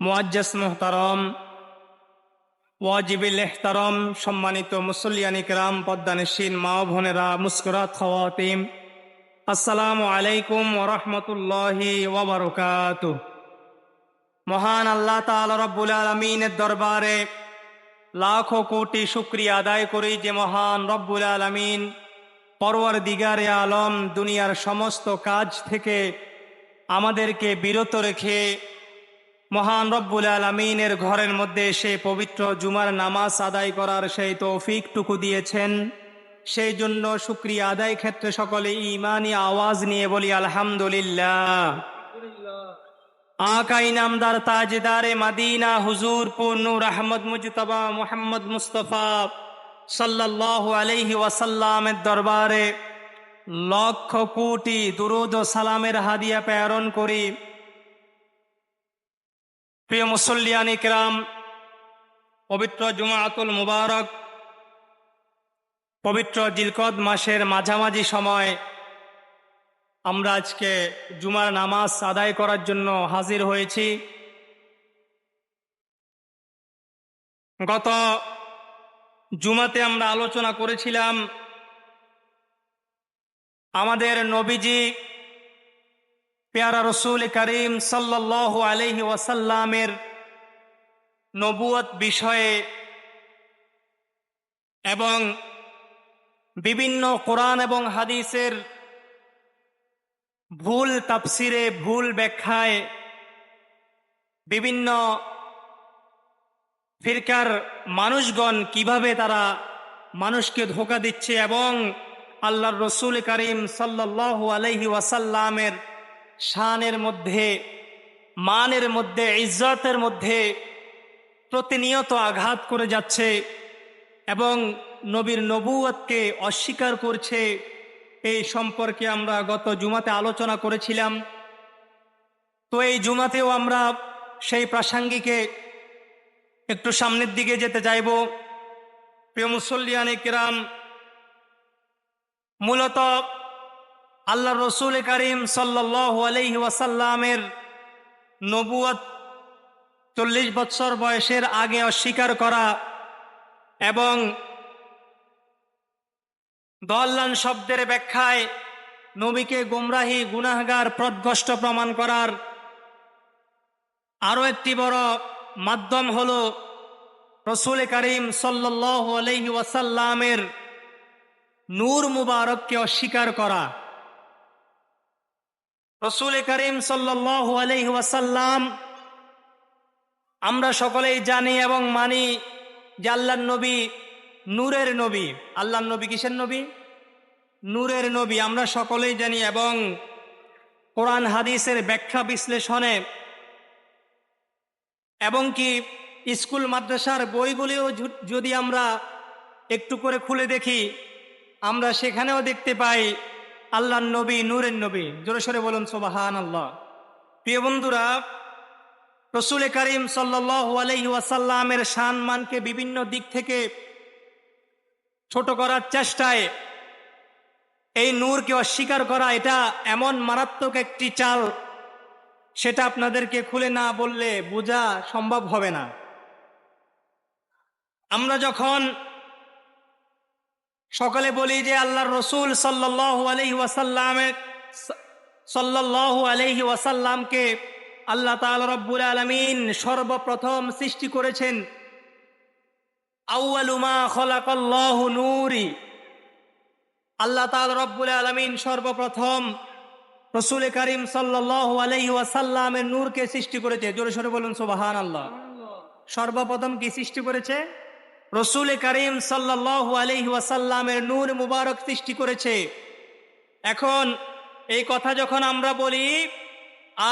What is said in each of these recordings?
মোয়াজ্জাস মোহতারম, ওয়াজিবিল এহতারম সম্মানিত মুসল্লিয়ানি কেরাম পদ্মানিসীন, মা ও বোনেরা, মুস্কুরাত খাওয়াতিম। আসসালামু আলাইকুম ওরহমতুল্লাহি ওবরকাত মহান আল্লাহ তাআলা রব্বুল আলমিনের দরবারে লাখো কোটি শুক্রিয়া আদায় করি যে মহান রব্বুল আলমিন পরওয়ার দিগারে আলম দুনিয়ার সমস্ত কাজ থেকে আমাদেরকে বিরত রেখে মহান রব্বুল আলমিনের ঘরের মধ্যে সে পবিত্র জুমার নামাজ আদায় করার সেই তৌফিকটুকু দিয়েছেন। সেই জন্য শুক্রিয়া আদায় ক্ষেত্রে সকলে ইমানি আওয়াজ নিয়ে বলি, আলহামদুলিল্লাহ। আকাই নামদার তাজদারে মাদিনা হুজুর পূর্ণুর আহমদ মুজতবা মোহাম্মদ মুস্তফা সাল্লাহ আলহি ওয়াসাল্লামের দরবারে লক্ষ কোটি দুরুদ সালামের হাদিয়া প্রেরণ করি। প্রিয় মুসল্লিয়ান ইকরাম, পবিত্র জুমাতুল মুবারক, পবিত্র জিলকদ মাসের মাঝামাঝি সময় আমরা আজকে জুমার নামাজ আদায় করার জন্য হাজির হয়েছি। গত জুমাতে আমরা আলোচনা করেছিলাম, আমাদের নবীজি পেয়ারা রসুল করিম সাল্লাহ আলহি ওয়াসাল্লামের নবুয়ত বিষয়ে এবং বিভিন্ন কোরআন এবং হাদিসের ভুল তাফসিরে, ভুল ব্যাখ্যায় বিভিন্ন ফিরকার মানুষগণ কীভাবে তারা মানুষকে ধোকা দিচ্ছে এবং আল্লাহর রসুল করিম সাল্লাহ আলহি ওয়াসাল্লামের শানের মধ্যে, মানের মধ্যে, ইজ্জতের মধ্যে প্রতিনিয়ত আঘাত করে যাচ্ছে এবং নবীর নবুয়তকে অস্বীকার করছে। এই সম্পর্কে আমরা গত জুমাতে আলোচনা করেছিলাম। তো এই জুমাতেও আমরা সেই প্রাসঙ্গিকে একটু সামনের দিকে যেতে চাইব। প্রিয় মুসল্লিয়ানি কিরাম, মূলত আল্লাহ রসুল করিম সাল্লাহ আলহি ওয়াসাল্লামের নবুয়ত চল্লিশ বৎসর বয়সের আগে অস্বীকার করা এবং দল্লান শব্দের ব্যাখ্যায় নবীকে গুমরাহি গুনাহগার প্রদগষ্ট প্রমাণ করার আরও একটি বড় মাধ্যম হল রসুল করিম সাল্লাহ আলহি ওয়াসাল্লামের নূর মুবারককে অস্বীকার করা। রসুল করিম ওয়াসাল্লাম আমরা সকলেই জানি এবং মানি যে আল্লাহ নবী নূরের নবী। আল্লাহ নবী কিসের নবী? নূরের নবী, আমরা সকলেই জানি এবং কোরআন হাদিসের ব্যাখ্যা বিশ্লেষণে এবং কি স্কুল, মাদ্রাসার বইগুলিও যদি আমরা একটু করে খুলে দেখি, আমরা সেখানেও দেখতে পাই আল্লাহ নবী, নূরের নবী। জোরে সরে বলুন সোবাহান আল্লাহ প্রিয় বন্ধুরা, রসুল করিম সাল্লাহ আলহি ওয়াসাল্লামের মানকে বিভিন্ন দিক থেকে ছোট করার চেষ্টায় এই নূরকে অস্বীকার করা, এটা এমন মারাত্মক একটি চাল, সেটা আপনাদেরকে খুলে না বললে বোঝা সম্ভব হবে না। আমরা যখন সকালে বলি যে আল্লাহর রসুল সাল্লাহ আলহি ওয়াসাল্লামের সাল্লাহ আলহি ওয়াসাল্লামকে আল্লাহ তাল রব্বুল আলমিন সর্বপ্রথম সৃষ্টি করেছেন। আউআলুমা খলাকল্লাহ নূরি। আল্লাহ তাল রব্বুল আলমিন সর্বপ্রথম রসুল করিম সাল্লাহ আলহি ওয়াসাল্লামের নূরকে সৃষ্টি করেছে। জোরে সরে বলুন সোবাহান আল্লাহ সর্বপ্রথম কি সৃষ্টি করেছে? রসুল করিম সাল্লাহ আলহি ওয়াসাল্লামের নূর মুবারক সৃষ্টি করেছে। এখন এই কথা যখন আমরা বলি,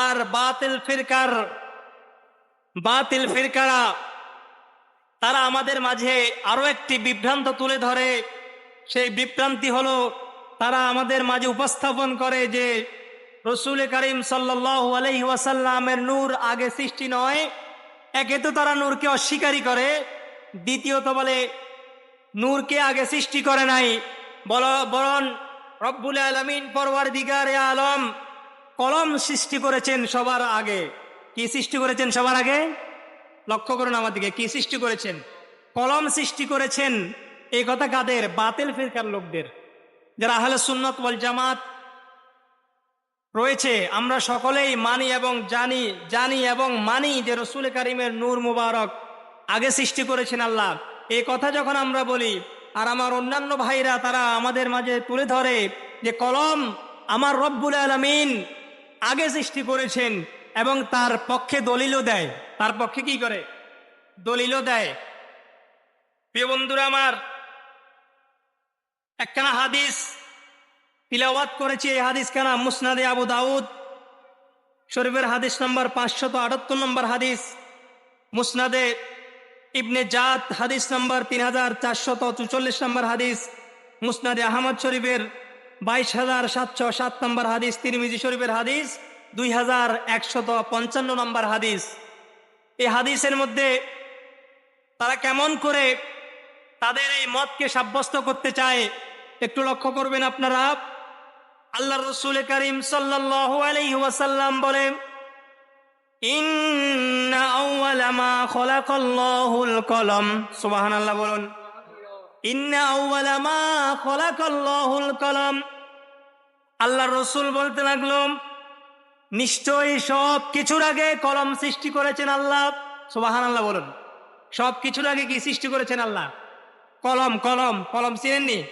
আর বাতিল ফিরকার, বাতিল ফিরকারা, তারা আমাদের মাঝে আরও একটি বিভ্রান্ত তুলে ধরে। সেই বিভ্রান্তি হলো, তারা আমাদের মাঝে উপস্থাপন করে যে রসুল করিম সাল্লাহ আলহি ওয়াসাল্লামের নূর আগে সৃষ্টি নয়, একে তো তারা নূরকে অস্বীকারী করে দ্বিতীয়ত বলে, নূরকে আগে সৃষ্টি করে নাই। বল, বরণ, রব্বুল আলমিন পরওয়ার দিগারে আলম কলম সৃষ্টি করেছেন সবার আগে। কি সৃষ্টি করেছেন সবার আগে? লক্ষ্য করুন আমার দিকে, কি সৃষ্টি করেছেন? কলম সৃষ্টি করেছেন, এই কথা কাদের? বাতিল ফিরকার লোকদের। যারা আহলে সুন্নত ওয়াল জামাত রয়েছে, আমরা সকলেই মানি এবং জানি জানি এবং মানি যে রসুল কারিমের নূর মুবারক আগে সৃষ্টি করেছেন আল্লাহ। এই কথা যখন আমরা বলি, আর আমার অন্যান্য ভাইরা তারা আমাদের মাঝে তুলে ধরে যে কলম আমার রব্বুল আলমিন আগে সৃষ্টি করেছেন এবং তার পক্ষে দলিলও দেয়। তার পক্ষে কি করে? দলিলও দেয়। প্রিয় বন্ধুরা আমার, একখানা হাদিস তিলাওয়াত করেছি। এই হাদিস খানা মুসনাদে আবু দাউদ, শরীফের হাদিস নম্বর পাঁচশত আটাত্তর নম্বর হাদিস, মুসনাদে ইবনে জাত, হাদিস নম্বর তিন হাজার চারশত চুচল্লিশ নম্বর হাদিস, মুসনাদে আহমদ শরীফের বাইশ হাজার সাতশো সাত নম্বর হাদিস, তিরমিজি শরীফের হাদিস দুই হাজার একশত পঞ্চান্ন নম্বর হাদিস। এই হাদিসের মধ্যে তারা কেমন করে তাদের এই মতকে সাব্যস্ত করতে চায়, একটু লক্ষ্য করবেন আপনারা। আল্লাহ রসুল করিম সাল্লাল্লাহু আলাইহি ওয়াসাল্লাম বলেন কলম। বলুন। কলম। আল্লাহ রসুল বলতে লাগল, নিশ্চয়ই সব কিছুর আগে কলম সৃষ্টি করেছেন আল্লাহ। সুবহানাল্লাহ বলুন। সব কিছুর আগে কি সৃষ্টি করেছেন আল্লাহ? কলম কলম কলম চিনেননি?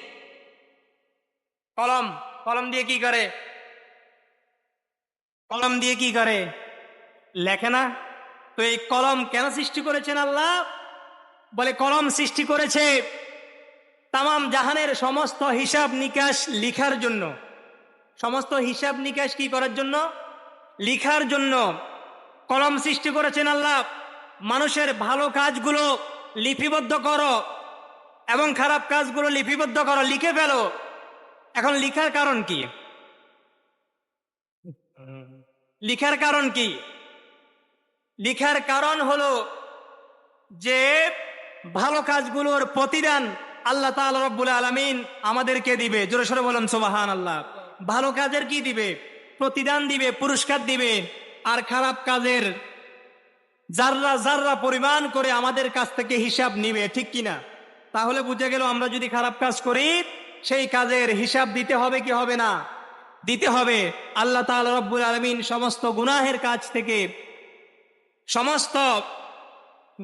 কলম কলম দিয়ে কি করে? কলম দিয়ে কি করে? লেখে না? তো এই কলম কেন সৃষ্টি করেছেন আল্লাহ? বলে, কলম সৃষ্টি করেছে তামাম জাহানের সমস্ত হিসাব নিকাশ লিখার জন্য। সমস্ত হিসাব নিকাশ কি করার জন্য? লিখার জন্য। কলম সৃষ্টি করেছেন আল্লাহ। মানুষের ভালো কাজগুলো লিপিবদ্ধ করো এবং খারাপ কাজগুলো লিপিবদ্ধ করো, লিখে ফেলো। এখন লিখার কারণ কি? লিখার কারণ কি? লিখার কারণ হলো যে ভালো কাজগুলোর প্রতিদান আল্লাহ রব্বুল আলমিন আমাদেরকে দিবে। জোরে সরে বলেন সোবাহান আল্লাহ ভালো কাজের কি দিবে? প্রতিদান দিবে, পুরস্কার দিবে। আর খারাপ কাজের যাররা যাররা পরিমাণ করে আমাদের কাছ থেকে হিসাব নিবে, ঠিক কিনা? তাহলে বুঝে গেল আমরা যদি খারাপ কাজ করি, সেই কাজের হিসাব দিতে হবে কি হবে না? দিতে হবে। আল্লাহ তাআলা রব্বুল আলমিন সমস্ত গুনাহের কাজ থেকে সমস্ত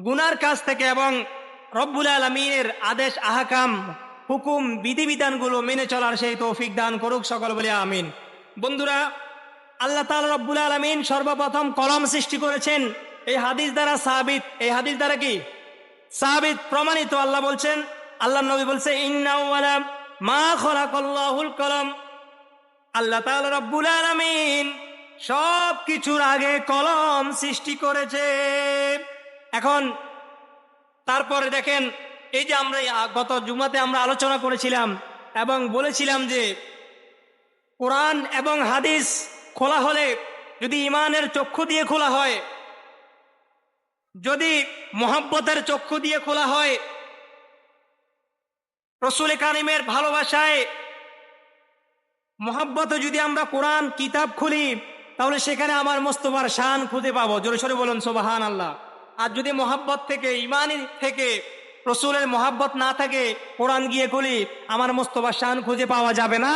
গুনার কাছ থেকে এবং রব্বুল আলমিনের আদেশ, আহাকাম, হুকুম, বিধিবিধানগুলো মেনে চলার সেই তৌফিক দান করুক সকল বলে আমিন। বন্ধুরা, আল্লাহ তাআলা রব্বুল আলমিন সর্বপ্রথম কলম সৃষ্টি করেছেন। এই হাদিস দ্বারা সাবিত, এই হাদিস দ্বারা কি? সাবিত, প্রমাণিত। আল্লাহ বলছেন আল্লাহ নবী বলছে, ইন্না মা খলাকাল্লাহুল কলম। আল্লাহ তাআলা রব্বুল আলামিন সব কিছুর আগে কলম সৃষ্টি করেছে। এখন তারপরে দেখেন, এই যে আমরা গত জুমাতে আমরা আলোচনা করেছিলাম এবং বলেছিলাম যে কোরআন এবং হাদিস খোলা হলে যদি ইমানের চক্ষু দিয়ে খোলা হয়, যদি মোহাব্বতের চক্ষু দিয়ে খোলা হয়, রসুল কারিমের ভালোবাসায় মোহাব্বতে যদি আমরা কোরআন কিতাব খুলি তাহলে সেখানে আমার মোস্তফার শান খুঁজে পাবো। জোরে সরে বলুন সোবাহান আল্লাহ আর যদি মোহাব্বত থেকে ইমানি থেকে, রসুলের মোহাব্বত না থাকে, কোরআন গিয়ে খুলি, আমার মোস্তফার শান খুঁজে পাওয়া যাবে না।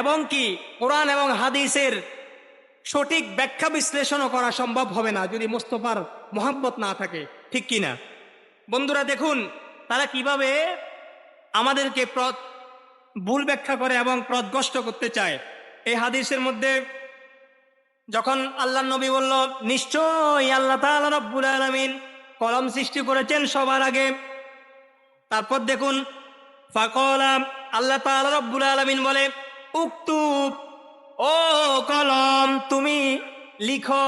এবং কি, কোরআন এবং হাদিসের সঠিক ব্যাখ্যা বিশ্লেষণও করা সম্ভব হবে না, যদি মোস্তফার মোহাব্বত না থাকে। ঠিক কি না বন্ধুরা, দেখুন, তারা কীভাবে আমাদেরকে ভুল ব্যাখ্যা করে এবং প্রদগষ্ট করতে চায়। এই হাদিসের মধ্যে যখন আল্লাহ নবী বলল, নিশ্চয়ই আল্লাহ তাআলা রব্বুল আলামিন কলম সৃষ্টি করেছেন সবার আগে। তারপর দেখুন ফাকলাম আল্লাহ তাআলা রব্বুল আলামিন বলে উক্তুব ও কলম তুমি লিখো।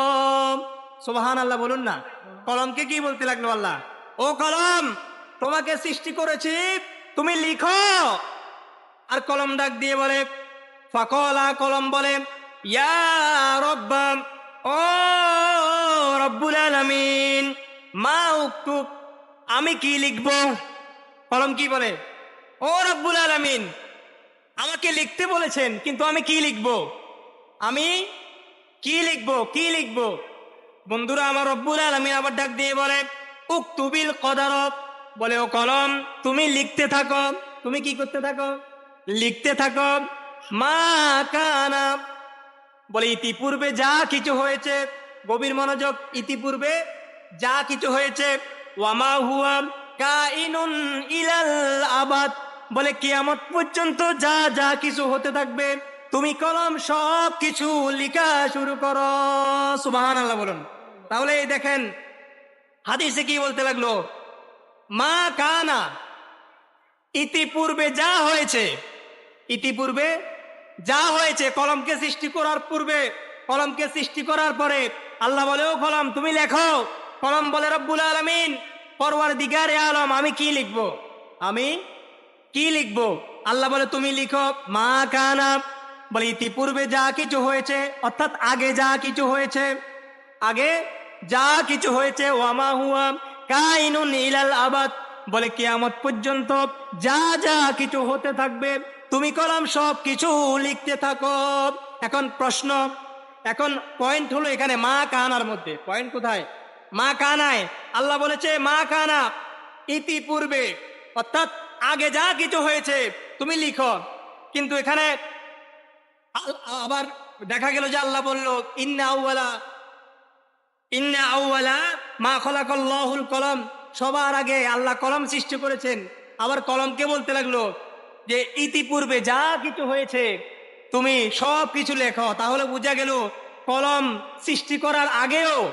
সোবাহান আল্লাহ বলুন না। কলমকে কি বলতে লাগল আল্লাহ? ও কলম, তোমাকে সৃষ্টি করেছি, তুমি লিখো। আর কলম ডাক দিয়ে বলে, ফাকলা কলম বলে ইয়া মা আমি কি লিখব? কলম কি বলে? ও রব্বুল আলামিন, আমাকে লিখতে বলেছেন, কিন্তু আমি কি লিখব? আমি কি লিখব? কি লিখব? বন্ধুরা, আমার রব্বুল আলমিন আবার ডাক দিয়ে বলে উক্তুবিল কদারব বলে ও কলম, তুমি লিখতে থাকো। তুমি কি করতে থাকো? লিখতে থাকো। মা কানা বলে, ইতিপূর্বে যা কিছু হয়েছে, গভীর মনোযোগ, ইতিপূর্বে যা কিছু হয়েছে, ওয়ামা হুয়া কাইনুন ইলাল আবাদ। বলে, কিয়ামত পর্যন্ত যা যা কিছু হতে থাকবে, তুমি কলম সব কিছু লিখা শুরু করো। সুবাহান আল্লাহ বলুন। তাহলে দেখেন, হাদিসে কি বলতে লাগল? মা কানা, ইতিপূর্বে যা হয়েছে, ইতিপূর্বে যা হয়েছে, কলমকে সৃষ্টি করার পূর্বে, কলমকে সৃষ্টি করার পরে আল্লাহ বলেও কলম, তুমি লেখো। কলম বলে, রব্বুল আলমিন পরওয়ার দিগারে আলম, আমি কি লিখব? আমি কি লিখব? আল্লাহ বলে, তুমি লিখো, মা কানা। বলে, ইতিপূর্বে যা কিছু হয়েছে, অর্থাৎ আগে যা কিছু হয়েছে, আগে যা কিছু হয়েছে ওয়ামা হুয়া কাইনুন ইলাল আবাদ। বলে, কিয়ামত পর্যন্ত যা যা কিছু হতে থাকবে তুমি কলম সব কিছু লিখতে থাকো। এখন প্রশ্ন, এখন পয়েন্ট হলো এখানে মা কানার মধ্যে। পয়েন্ট কোথায়? মা কানায়। আল্লাহ বলেছে, মা কানা, ইতিপূর্বে, অর্থাৎ আগে যা কিছু হয়েছে, তুমি লিখো। কিন্তু এখানে আবার দেখা গেল যে আল্লাহ বলল, ইন্না আউ্বালা ইন্না আউ্বালা মা খলাকল্লাহুল কলম। সবার আগে আল্লাহ কলম সৃষ্টি করেছেন। আবার কলমকে বলতে লাগল যে ইতিপূর্বে যা কিছু হয়েছে, তুমি সব কিছু লেখো। তাহলে বোঝা গেল, কলম সৃষ্টি করার আগেও,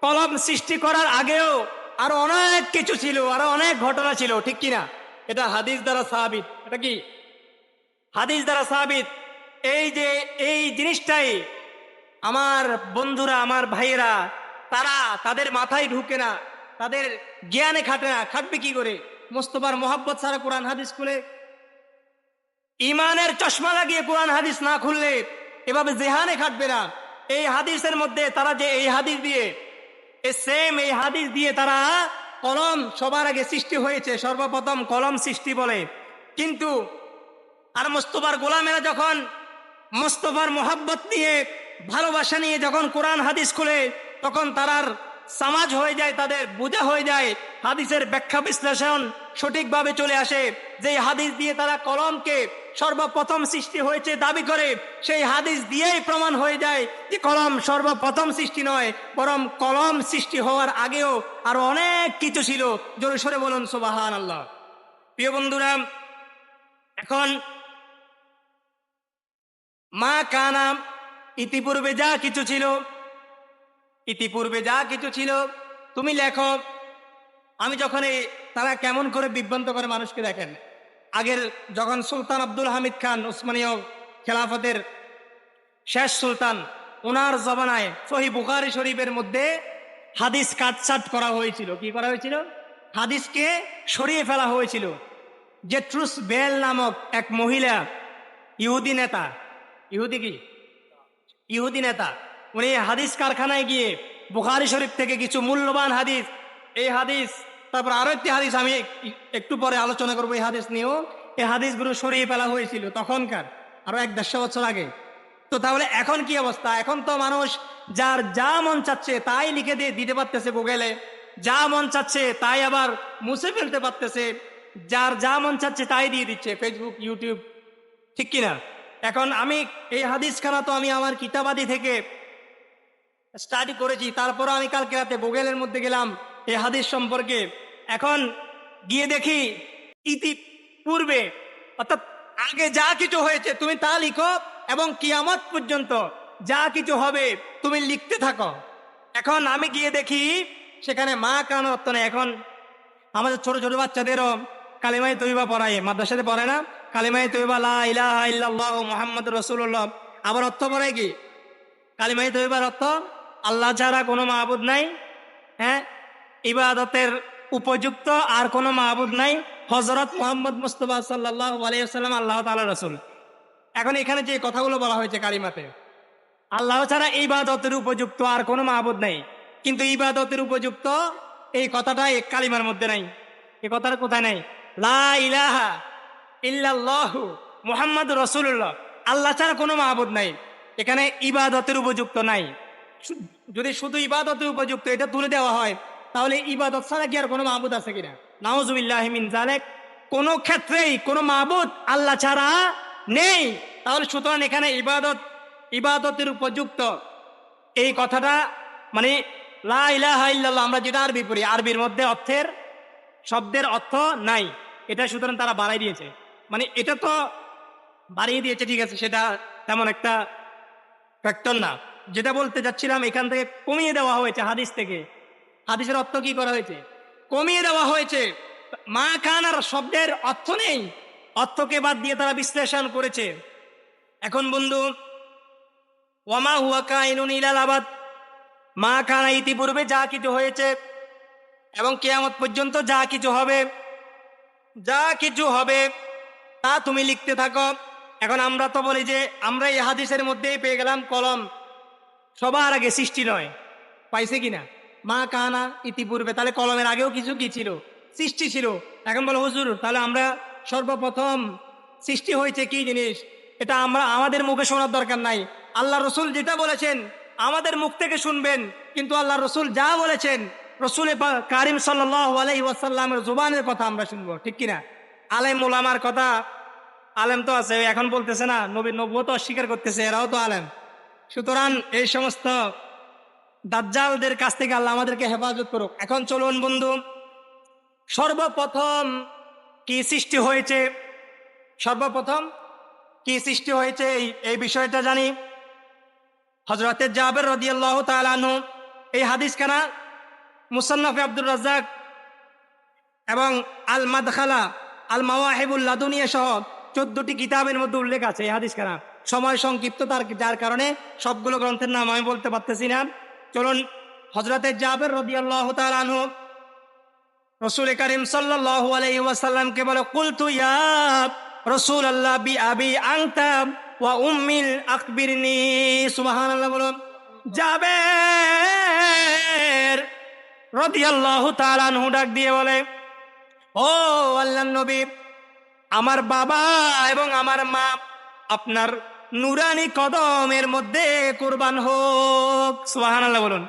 কলম সৃষ্টি করার আগেও আরও অনেক কিছু ছিল, আরও অনেক ঘটনা ছিল, ঠিক কিনা? এটা হাদিস দ্বারা সাহাবিত এটা কি? হাদিস দ্বারা সাবিত। এই যে, এই জিনিসটাই আমার বন্ধুরা, আমার ভাইয়েরা, তারা তাদের মাথায় ঢুকে না, তাদের জ্ঞানে খাটে না। খাটবে কি করে? মোস্তফার মোহাব্বত সারা কোরআন হাদিস খুলে ইমানের চশমা লাগিয়ে কোরআন হাদিস না খুললে এভাবে জেহানে খাটবে না। এই হাদিসের মধ্যে তারা যে এই হাদিস দিয়ে সেম এই হাদিস দিয়ে তারা কলম সবার আগে সৃষ্টি হয়েছে, সর্বপ্রথম কলম সৃষ্টি বলে। কিন্তু আর মোস্তফার গোলামেরা যখন মোস্তফার মোহাব্বত নিয়ে ভালোবাসা নিয়ে যখন কোরআন হাদিস খুলে, তখন তারার সমাজ হয়ে যায়, তাদের বোঝা হয়ে যায়, হাদিসের ব্যাখ্যা বিশ্লেষণ সঠিকভাবে চলে আসে। যে হাদিস দিয়ে তারা কলমকে সর্বপ্রথম সৃষ্টি হয়েছে দাবি করে। সেই হাদিস দিয়েই প্রমাণ হয়ে যায় যে কলম সর্বপ্রথম সৃষ্টি নয়, বরং কলম সৃষ্টি হওয়ার আগেও আরও অনেক কিছু ছিল। জোরে সরে বলুন সোবাহান আল্লাহ প্রিয় বন্ধুরা, এখন মা কানা ইতিপূর্বে যা কিছু ছিল, ইতিপূর্বে যা কিছু ছিল, তুমি লেখো। আমি যখন এই তারা কেমন করে বিভ্রান্ত করে মানুষকে দেখেন। আগের যখন সুলতান আব্দুল হামিদ খান উসমানীয় খেলাফতের শেষ সুলতান, ওনার জবানায় সহি বুখারি শরীফের মধ্যে হাদিস কাটছাট করা হয়েছিল। কি করা হয়েছিল? হাদিসকে সরিয়ে ফেলা হয়েছিল যে ট্রুস বেল নামক এক মহিলা, ইহুদি নেতা, ইহুদি কি? ইহুদি নেতা, উনি হাদিস কারখানায় গিয়ে বুখারি শরীফ থেকে কিছু মূল্যবান হাদিস, এই হাদিস তারপর আরও একটি হাদিস আমি একটু পরে আলোচনা করব, এই হাদিস নিয়েও। এই হাদিসগুলো সরিয়ে ফেলা হয়েছিল তখনকার, আরও এক দেড়শো বছর আগে। তো তাহলে এখন কি অবস্থা? এখন তো মানুষ যার যা মন চাচ্ছে তাই লিখে দিয়ে দিতে পারতেছে গুগলে। যা মন চাচ্ছে তাই আবার মুছে ফেলতে পারতেছে। যার যা মন চাচ্ছে তাই দিয়ে দিচ্ছে ফেসবুক ইউটিউব ঠিক কিনা? এখন আমি এই হাদিস খানা তো আমি আমার কিতাবাদি থেকে স্টাডি করেছি তারপর আমি কালকে রাতে গুগলের মধ্যে গেলাম, এই হাদিস সম্পর্কে এখন গিয়ে দেখি ইতি পূর্বে অর্থাৎ আগে যা কিছু হয়েছে তুমি তা লিখো এবং কিয়ামত পর্যন্ত যা কিছু হবে তুমি লিখতে থাকো। এখন আমি গিয়ে দেখি সেখানে মা কান অর্থ নেই এখন আমাদের ছোট ছোট বাচ্চাদেরও কালিমাই তৈবা পড়ায়, মাদ্রাসাতে পড়ে না। কালিমাই তৈবা, লা মুহাম্মদ রসুল্লাহ আবার অর্থ পড়ায় কি? কালিমাই তৈবার অর্থ, আল্লাহ ছাড়া কোনো মাহবুদ নাই হ্যাঁ? ইবাদতের উপযুক্ত আর কোনো মাহবুদ নাই। হজরত মোহাম্মদ মুস্তফা সাল্লাহ আলাইসাল্লাম আল্লাহ তালা রসুল। এখন এখানে যে কথাগুলো বলা হয়েছে কালিমাতে আল্লাহ ছাড়া ইবাদতের উপযুক্ত আর কোনো মাহবুদ নাই। কিন্তু ইবাদতের উপযুক্ত এই কথাটা এই কালিমার মধ্যে নাই। এ কথাটা কোথায় নাই? লা ইলাহা ইল্লাল্লাহু মুহাম্মদ রসুল্লাহ আল্লাহ ছাড়া কোনো মাহবুদ নাই। এখানে ইবাদতের উপযুক্ত নাই। যদি শুধু ইবাদতের উপযুক্ত, এটা তুলে দেওয়া হয়। তাহলে ইবাদত ছাড়া কি আর কোনো মাহবুদ আছে কিনা? নাউজুবিল্লাহমিন জালেক কোনো ক্ষেত্রেই কোনো মাহবুদ আল্লাহ ছাড়া নেই। তাহলে সুতরাং এখানে ইবাদত, ইবাদতের উপযুক্ত। এই কথাটা মানে লা ইলাহা ইল্লাল্লাহ, আমরা যেটা আরবি পড়ি, আরবির মধ্যে অর্থের শব্দের অর্থ নাই। এটা সুতরাং তারা বাড়াই দিয়েছে। মানে এটা তো বাড়িয়ে দিয়েছে, ঠিক আছে, সেটা তেমন একটা ফ্যাক্টর না। যেটা বলতে যাচ্ছিলাম, এখান থেকে কমিয়ে দেওয়া হয়েছে হাদিস থেকে। হাদিসের অর্থ কি করা হয়েছে? কমিয়ে দেওয়া হয়েছে। মা খান আর শব্দের অর্থ নেই। অর্থকে বাদ দিয়ে তারা বিশ্লেষণ করেছে। এখন বন্ধু, ওয়ামা হুয়া ইলাল আবাদ। মা খানা ইতিপূর্বে যা কিছু হয়েছে এবং কেয়ামত পর্যন্ত যা কিছু হবে, যা কিছু হবে, তা তুমি লিখতে থাকো। এখন আমরা তো বলি যে, আমরা এই হাদিসের মধ্যেই পেয়ে গেলাম কলম। সবার আগে সৃষ্টি নয়। পাইছে কিনা? মা কানা ইতিপূর্বে, তাহলে কলমের আগেও কিছু কি ছিল? সৃষ্টি ছিল। এখন বলো, হুজুর, তাহলে আমরা সর্বপ্রথম সৃষ্টি হয়েছে কি জিনিস? এটা আমরা আমাদের মুখে শোনার দরকার নাই। আল্লাহ রসুল যেটা বলেছেন, আমাদের মুখ থেকে শুনবেন। কিন্তু আল্লাহ রসুল যা বলেছেন, রসুল কারিম সাল্লাহ ওয়াসাল্লামের জুবানের কথা আমরা শুনব, ঠিক কিনা? আলেম ওলামার কথা, আলেম তো আছে, এখন বলতেছে না, নবীর নব্বত তো অস্বীকার করতেছে, এরাও তো আলেম। সুতরাং এই সমস্ত দাজ্জালদের কাছ থেকে আল্লাহ আমাদেরকে হেফাজত করুক। এখন চলুন বন্ধু, সর্বপ্রথম কি সৃষ্টি হয়েছে? সর্বপ্রথম কি সৃষ্টি হয়েছে এই এই বিষয়টা জানি। হজরতের জাবের রদিয়াল্লাহ তালানু এই হাদিস খানা মুসান্নফে আব্দুর রাজ্জাক এবং আল মাদখালা আল মাওয়াহিবুল লাদুনিয়া সহ চোদ্দটি কিতাবের মধ্যে উল্লেখ আছে এই হাদিস খানা সময় সংক্ষিপ্ত তার, যার কারণে সবগুলো গ্রন্থের নাম আমি বলতে পারতেছি না। চলুন হজরতের জাবের রদিয়াল্লাহ তালানু রসুল করিম সাল্লাহ আলাই ওয়াসাল্লামকে বলে, কুলতু ইয়া রসুল আল্লাহ বি আবি আংতাম ওয়া উম্মিল আকবিরনি। সুবহানাল্লাহ বলুন যাবে রদিয়াল্লাহু তাআলা আনহু ডাক দিয়ে বলে, ও আল্লাহ নবী, আমার বাবা এবং আমার মা আপনার নুরানি কদমের মধ্যে কুরবান হোক। সুবহানাল্লাহ বলুন।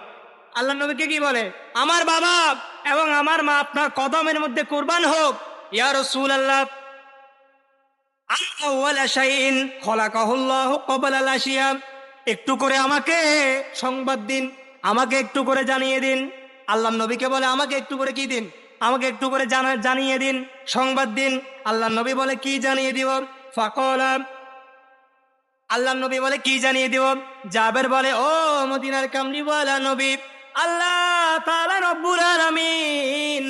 আল্লাহ নবীকে কি বলে? আমার বাবা এবং আমার মা আপনার কদমের মধ্যে কুরবান হোক। ইয়া রাসূল আল্লাহ একটু করে আমাকে সংবাদ দিন, আমাকে একটু করে জানিয়ে দিন। আল্লাহ নবীকে বলে, আমাকে একটু করে কি দিন? আমাকে একটু করে জানা, জানিয়ে দিন, সংবাদ দিন। আল্লাহ নবী বলে, কি জানিয়ে দিব? ফাকলা আল্লাহ নবী বলে, কি জানিয়ে দিব? জাবের বলে, ও মদিনার কামলি বলা নবী, আল্লাহ তাআলা রব্বুল আলামিন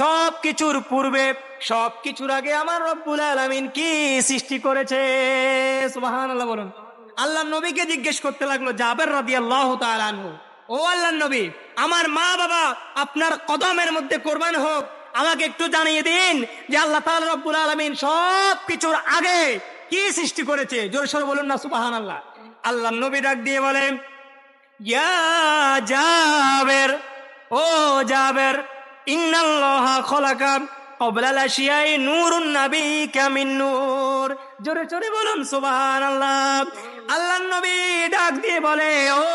সব কিছুর পূর্বে সব কিছুর আগে আমার রব্বুল আলামিন কি সৃষ্টি করেছে? সুবহানাল্লাহ বলুন। আল্লাহ নবীকে জিজ্ঞেস করতে লাগল, জাবের রাদিয়াল্লাহু তাআলা আনহু, ও আল্লাহ নবী, আমার মা বাবা আপনার কদমের মধ্যে কোরবান হোক, আমাকে একটু জানিয়ে দিন যে আল্লাহ তাআলা রব্বুল আলামিন সব কিছুর আগে কি সৃষ্টি করেছে? জোরে সোরে বলুন না, সুবহানাল্লাহ। আল্লাহ নবী ডাক দিয়ে বলেন ও নূর। জোরে বলুন আল্লাহ নবী ডাক দিয়ে বলে, ও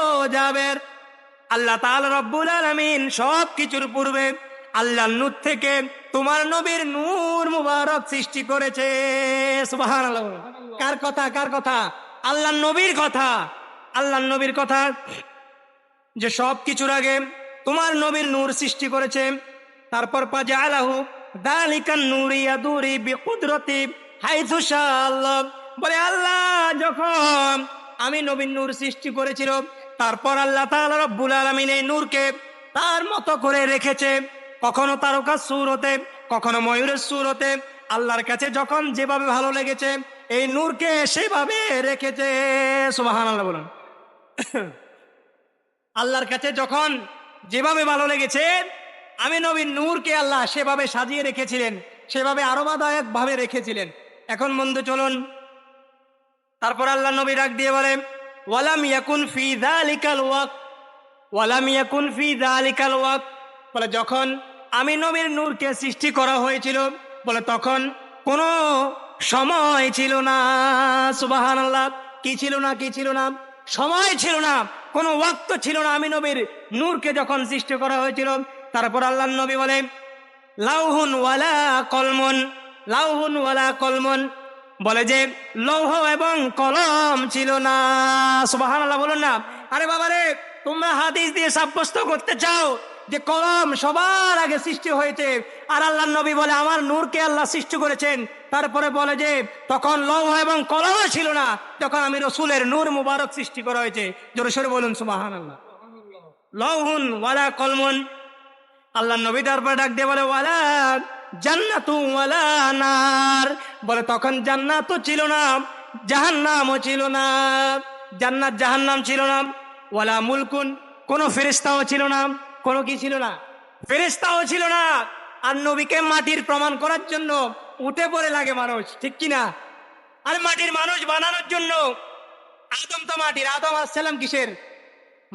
আল্লাহ রব্বুল আলামিন সব কিছুর পূর্বে আল্লাহ নূর থেকে তোমার নবীর নূর মুবারক সৃষ্টি করেছে। কার কথা? কার কথা? আল্লাহ নবীর কথা। আল্লাহ নবীর কথা যে সব কিছুর আগে তোমার নবীর নূর সৃষ্টি করেছে। তারপর পাজে আলাহু দালিকান নুরি আদুরি বিকুদরতি হাইথু আল্লাহ বলে, আল্লাহ, যখন আমি নবীন নূর সৃষ্টি করেছিল, তারপর আল্লাহ তাআলা রব্বুল আলামিন এই নূরকে তার মতো করে রেখেছে। কখনো তারকা সুরতে, কখনো ময়ূরের সুরতে, আল্লাহর কাছে যখন যেভাবে ভালো লেগেছে, এই নূরকে সেভাবে রেখেছে। সুবাহান আল্লাহ বলুন। আল্লাহর কাছে যখন যেভাবে ভালো লেগেছে, আমি নবীন নূরকে আল্লাহ সেভাবে সাজিয়ে রেখেছিলেন, সেভাবে ভাবে রেখেছিলেন। এখন বন্ধু, চলুন। তারপর আল্লাহ নবী ডাক দিয়ে বলে ওয়ালাম ইয়াকুন ফি যালিকাল ওয়াক ওয়ালাম ইয়াকুন ফি যালিকাল ওয়াক বলে, যখন আমি নবীর নূরকে সৃষ্টি করা হয়েছিল। বলে তখন কোনো সময় ছিল না। সুবাহান আল্লাহ কি ছিল না, কি ছিল না? সময় ছিল না। কোনো ওয়াক্ত ছিল না আমি নবীর নূরকে যখন সৃষ্টি করা হয়েছিল। তারপর আল্লাহ নবী বলে, লাউহুন ওয়ালা কলমন, লাউহুন ওয়ালা কলমন। বলে যে, লৌহ এবং কলম ছিল না। সুবাহান আল্লাহ বলুন না। আরে বাবারে, তোমরা হাদিস দিয়ে সাব্যস্ত করতে চাও? যে কলম সবার আগে সৃষ্টি হয়েছে। আর আল্লাহ নবী বলে, আমার নূরকে আল্লাহ সৃষ্টি করেছেন। তারপরে বলে যে, তখন লৌহ এবং কলমও ছিল না। তখন আমি রসুলের নূর মুবারক সৃষ্টি করা হয়েছে। জোরে সরে বলুন সুবাহান আল্লাহ লৌহুন ওয়ালা কলমন। আল্লাহ নবী তারপরে ডাক দিয়ে বলে, ওয়ালা জান্নাতু ওয়ালা নার। বলে, তখন জান্নাতও ছিল না, জাহান্নামও ছিল না। জান্নাত জাহান্নাম ছিল না। ওয়ালা মুলকুন। কোনো ফেরেস্তাও ছিল না। কোনো কি ছিল না? ফেরেস্তাও ছিল না। আর নবীকে মাটির প্রমাণ করার জন্য উঠে পড়ে লাগে মানুষ, ঠিক কি না? আর মাটির মানুষ বানানোর জন্য আদম তো মাটির, আদম আসসালাম কিসের?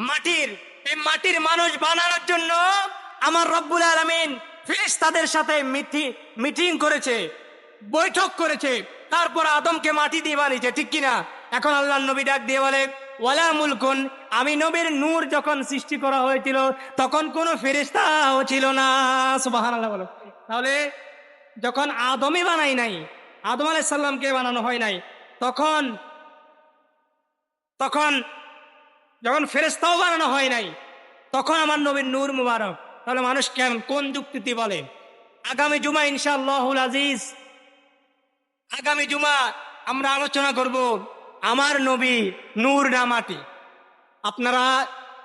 মাটির। এই মাটির মানুষ বানানোর জন্য আমার রব্বুল আলমিন ফেরেশতাদের সাথে মিটিং করেছে, বৈঠক করেছে। তারপর আদমকে মাটি দিয়ে বানিয়েছে, ঠিক কিনা এখন আল্লাহ নবী ডাক দিয়ে বলে, ওয়ালা মুলকুন আমি নবীর নূর যখন সৃষ্টি করা হয়েছিল, তখন কোনো ফেরেস্তাও ছিল না। আল্লাহ বলো। তাহলে যখন আদমই বানাই নাই, আদম আলাইসাল্লামকে বানানো হয় নাই, তখন তখন যখন ফেরেস্তাও বানানো হয় নাই, তখন আমার নবীর নূর মুবারক। তাহলে মানুষ কেন কোন যুক্তিতে বলে? আগামী জুমা ইনশাআল্লাহুল আজিজ, আগামী জুমা আমরা আলোচনা করব আমার নবী নূর না মাটি। আপনারা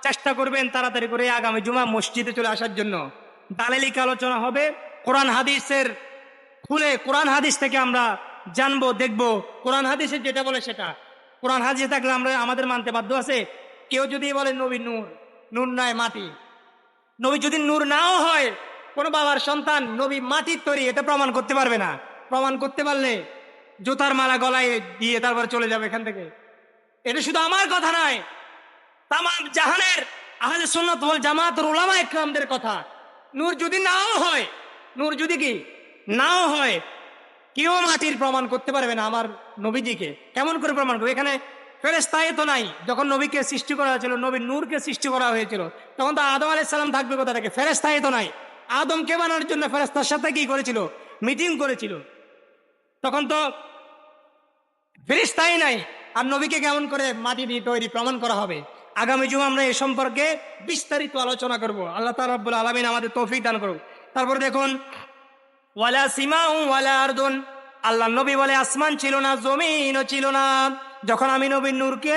চেষ্টা করবেন তাড়াতাড়ি করে আগামী জুমা মসজিদে চলে আসার জন্য। দালেলিক আলোচনা হবে, কোরআন হাদিসের খুলে কোরআন হাদিস থেকে আমরা জানব, দেখব। কোরআন হাদিসের যেটা বলে সেটা। কোরআন হাদিসে থাকলে আমরা, আমাদের মানতে বাধ্য আছে, কেউ যদি বলে নবী নূর নূর নয় মাটি। নবী যদি নূর নাও হয়, কোনো বাবার সন্তান নবী মাটির তৈরি, এটা প্রমাণ করতে পারবে না। প্রমাণ করতে পারলে জুতার মালা গলায় দিয়ে তারপর চলে যাবে এখান থেকে। এটা শুধু আমার কথা নয় তাম জাহানের আহলে সুন্নত ওয়াল জামাত ওলামা একরামদের কথা। নূর যদি নাও হয়, নূর যদি কি? নাও হয়, কেউ মাটির প্রমাণ করতে পারবে না আমার নবীজিকে। কেমন করে প্রমাণ করবে? এখানে ফেরেস্তায় তো নাই। যখন নবীকে সৃষ্টি করা হয়েছিল, নবীর নূরকে সৃষ্টি করা হয়েছিল, তখন তো আদম আলাইসাল্লাম থাকবে কোথা থেকে ফেরেস্তায় তো নাই। আদমকে বানানোর জন্য ফেরেস্তার সাথে কি করেছিল? মিটিং করেছিল। তখন তো ফেরিস্তাই নাই। আর নবীকে কেমন করে মাটি দিয়ে তৈরি, প্রমাণ করা হবে? আগামী জুম আমরা এ সম্পর্কে বিস্তারিত আলোচনা করব। আল্লাহ তার রব্বুল আলমিন আমাদের তৌফিক দান করুক। তারপর দেখুন, ওয়ালা সীমা ওয়ালা আর্দুন। আল্লাহ নবী বলে, আসমান ছিল না, জমিনও ছিল না। যখন আমি নবীর নূরকে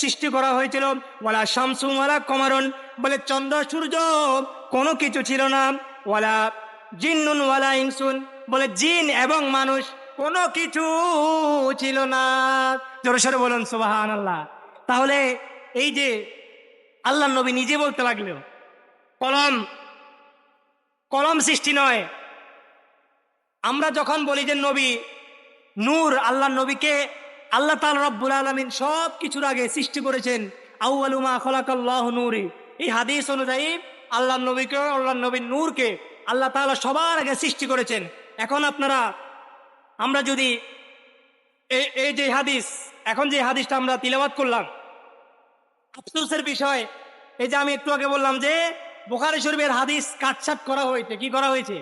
সৃষ্টি করা হয়েছিল, ওয়ালা শামসুম ওয়ালা কমারন, বলে চন্দ্র, সূর্য কোনো কিছু ছিল না। ওয়ালা জিন্নুন ওয়ালা ইনসুন, বলে জিন এবং মানুষ কোনো কিছু ছিল না। জোরে সরে বলুন সুবাহান আল্লাহ তাহলে এই যে আল্লাহ নবী নিজে বলতে লাগল, কলম কলম সৃষ্টি নয়। আমরা যখন বলি যে নবী, নূর আল্লাহ নবীকে আল্লাহ তাল রব্বুল আলমিন সব কিছুর আগে সৃষ্টি করেছেন আউআলুমা খলাকাল্লাহ নূরি। এই হাদিস অনুযায়ী আল্লাহ নবীকে আল্লাহ নবীর নূরকে আল্লাহ তাআলা সবার আগে সৃষ্টি করেছেন। এখন আপনারা, আমরা যদি এই যে হাদিস, এখন যে হাদিসটা আমরা তিলাবাত করলাম আফসোসের বিষয়, এই যে আমি একটু আগে বললাম যে, বোখারি শরীফের হাদিস কাটছাট করা হয়েছে। কি করা হয়েছে?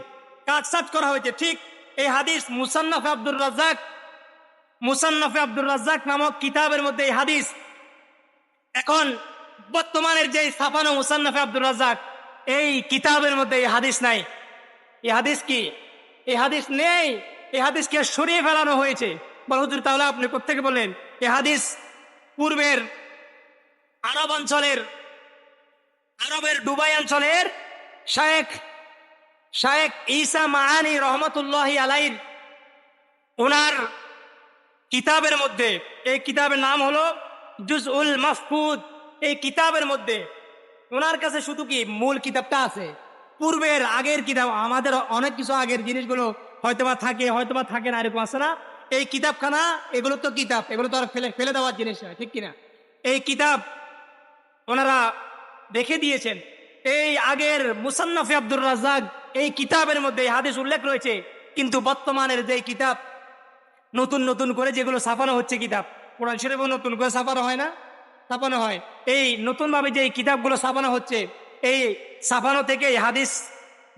কাটছাট করা হয়েছে। ঠিক এই হাদিস মুসান্নাফে আব্দুর রাজ্জাক, মুসান্নাফে আব্দুর রাজ্জাক নামক কিতাবের মধ্যে এই হাদিস। এখন বর্তমানের যে ছাপানো মুসান্নাফে আব্দুর রাজ্জাক, এই কিতাবের মধ্যে এই হাদিস নাই। এই হাদিস কি? এই হাদিস নেই। এই হাদিসকে সরিয়ে ফেলানো হয়েছে। বলহুদুর তাহলে আপনি কোথেকে বললেন এই হাদিস পূর্বের আরব অঞ্চলের, আরবের ডুবাই অঞ্চলের শায়েখ শায়েখ ঈসা মাহানি রহমতুল্লাহ আলাইর ওনার কিতাবের মধ্যে, এই কিতাবের নাম হলো জুজ উল মাহফুদ এই কিতাবের মধ্যে ওনার কাছে শুধু কি মূল কিতাবটা আছে? পূর্বের, আগের কিতাব, আমাদের অনেক কিছু আগের জিনিসগুলো হয়তোবা থাকে হয়তোবা থাকে না, এরকম আছে না? এই কিতাবখানা, এগুলো তো কিতাব, এগুলো তো আর ফেলে ফেলে দেওয়ার জিনিস নয়, ঠিক কিনা? এই কিতাব ওনারা দেখে দিয়েছেন। এই আগের মুসান্নফে আব্দুর রাজাক এই কিতাবের মধ্যে এই হাদিস উল্লেখ রয়েছে। কিন্তু বর্তমানের যে কিতাব, নতুন নতুন করে যেগুলো ছাপানো হচ্ছে কিতাব, কোরআন শরীফ নতুন করে ছাপানো হয় না? ছাপানো হয়। এই নতুনভাবে যে কিতাবগুলো ছাপানো হচ্ছে, এই ছাপানো থেকে এই হাদিস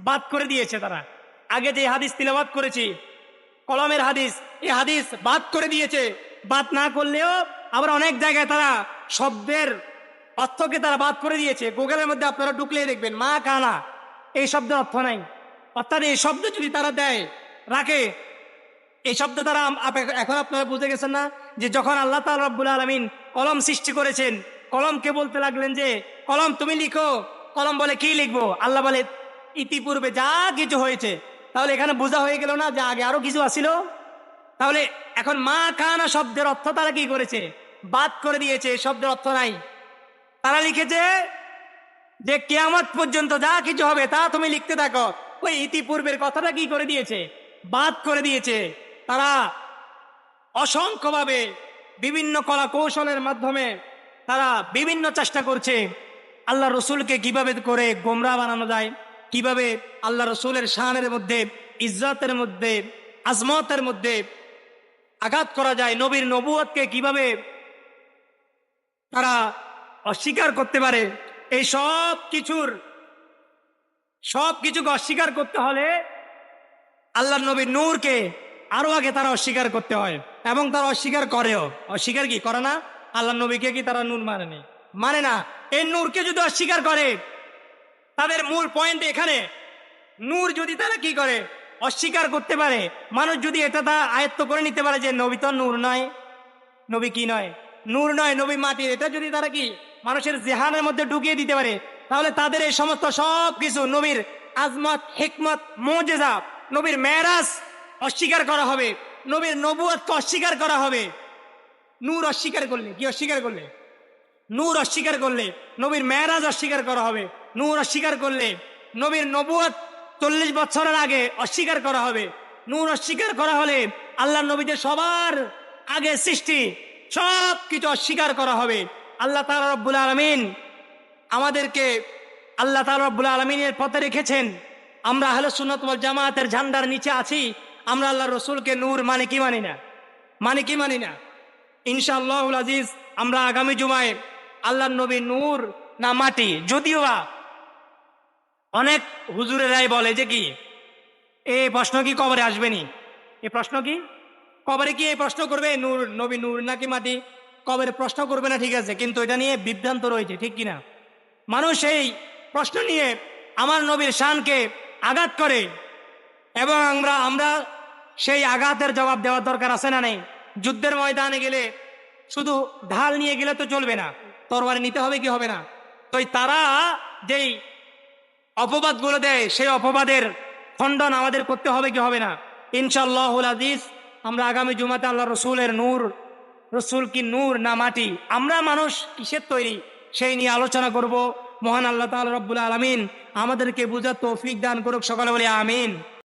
বাদ করে দিয়েছে তারা। আগে যে হাদিস তিলাবাত করেছি, কলমের হাদিস, এই হাদিস বাদ করে দিয়েছে। বাদ না করলেও আবার অনেক জায়গায় তারা শব্দের অর্থকে তারা বাদ করে দিয়েছে। গুগলের মধ্যে আপনারা ঢুকলেই দেখবেন, মা কানা। এই শব্দের অর্থ নাই। অর্থাৎ এই শব্দ যদি তারা দেয়, রাখে, এই শব্দ তারা এখন আপনারা বুঝে গেছেন না যে যখন আল্লাহ তাল রব্বুল আলমিন কলম সৃষ্টি করেছেন, কলমকে বলতে লাগলেন যে, কলম তুমি লিখো, কলম বলে কি লিখব? আল্লাহ বলে, ইতিপূর্বে যা কিছু হয়েছে। তাহলে এখানে বোঝা হয়ে গেল না যে আগে আরও কিছু আসিল তাহলে এখন মা কানা শব্দের অর্থ তারা কি করেছে? বাদ করে দিয়েছে শব্দের অর্থ নাই। তারা লিখেছে যে কেয়ামত পর্যন্ত যা কিছু হবে তা তুমি লিখতে থাকো। ওই ইতিপূর্বের কথাটা কি করে দিয়েছে? বাদ করে দিয়েছে। তারা অসংখ্যভাবে বিভিন্ন কলা কৌশলের মাধ্যমে তারা বিভিন্ন চেষ্টা করছে। আল্লাহ রসুলকে কীভাবে করে গোমরা বানানো যায়, কীভাবে আল্লাহ রসুলের শাহানের মধ্যে, ইজ্জতের মধ্যে, আজমতের মধ্যে আঘাত করা যায়, নবীর নবুয়তকে কীভাবে তারা অস্বীকার করতে পারে। এই সব কিছুর, সব কিছুকে অস্বীকার করতে হলে আল্লাহ নবীর নূরকে আরও আগে তারা অস্বীকার করতে হয় এবং তারা অস্বীকার করেও। অস্বীকার কি? করে না? আল্লাহ নবীকে কি তারা নূর মানেনি মানে না। এই নূরকে যদি অস্বীকার করে, তাদের মূল পয়েন্ট এখানে, নূর যদি তারা কি করে? অস্বীকার করতে পারে। মানুষ যদি এটা তা আয়ত্ত করে নিতে পারে যে নবী তো নূর নয়, নবী কি নয়? নূর নয়, নবী মাটির। এটা যদি তারা কি মানুষের জেহানের মধ্যে ঢুকিয়ে দিতে পারে, তাহলে তাদের এই সমস্ত সব কিছু নবীর আজমত, হিকমত, মোজেজা, নবীর মেরাজ অস্বীকার করা হবে, নবীর নবুয়তকে অস্বীকার করা হবে। নূর অস্বীকার করলে, কি অস্বীকার করলে? নূর অস্বীকার করলে, নবীর মেরাজ অস্বীকার করা হবে। নূর অস্বীকার করলে, নবীর নবুয়ত চল্লিশ বছরের আগে অস্বীকার করা হবে। নূর অস্বীকার করা হলে আল্লাহ নবীদের সবার আগে সৃষ্টি সব কিছু অস্বীকার করা হবে। আল্লাহ তালা রব্বুল আলমিন আমাদেরকে আল্লাহ তালা রব্বুল আলমিনের পথে রেখেছেন। আমরা আহলে সুন্নত ওয়াল জামাতের ঝান্ডার নিচে আছি, আমরা আল্লাহ রসুলকে নূর মানে কি মানি না? মানে কি মানি না? ইনশাআল্লাহ আজিজ, আমরা আগামী জুমায় আল্লাহ নবী নূর না মাটি, যদিও বা অনেক হুজুরেরাই বলে যে কি এই প্রশ্ন কি কবরে আসবেনি এই প্রশ্ন কি? কবরে কি এই প্রশ্ন করবে, নূর নবী নূর নাকি মাটি? কবরে প্রশ্ন করবে না ঠিক আছে, কিন্তু এটা নিয়ে বিভ্রান্ত রয়েছে, ঠিক কিনা? মানুষ এই প্রশ্ন নিয়ে আমার নবীর শানকে আঘাত করে এবং আমরা আমরা সেই আঘাতের জবাব দেওয়ার দরকার আছে না নেই? যুদ্ধের ময়দানে গেলে শুধু ঢাল নিয়ে গেলে তো চলবে না, তরবারি নিতে হবে কি হবে না? তো তারা যেই অপবাদগুলো দেয়, সেই অপবাদের খণ্ডন আমাদের করতে হবে কি হবে না? ইনশাল্লাহ আজিজ, আমরা আগামী জুমাতে আল্লাহ রসুলের নূর রসুল কি নূর না মাটি? আমরা মানুষ কিসের তৈরি? সেই নিয়ে আলোচনা করব। মহান আল্লাহ তাল রব্বুল আলমিন আমাদেরকে বুঝার তৌফিক দান করুক। সকালে বলে, আমিন।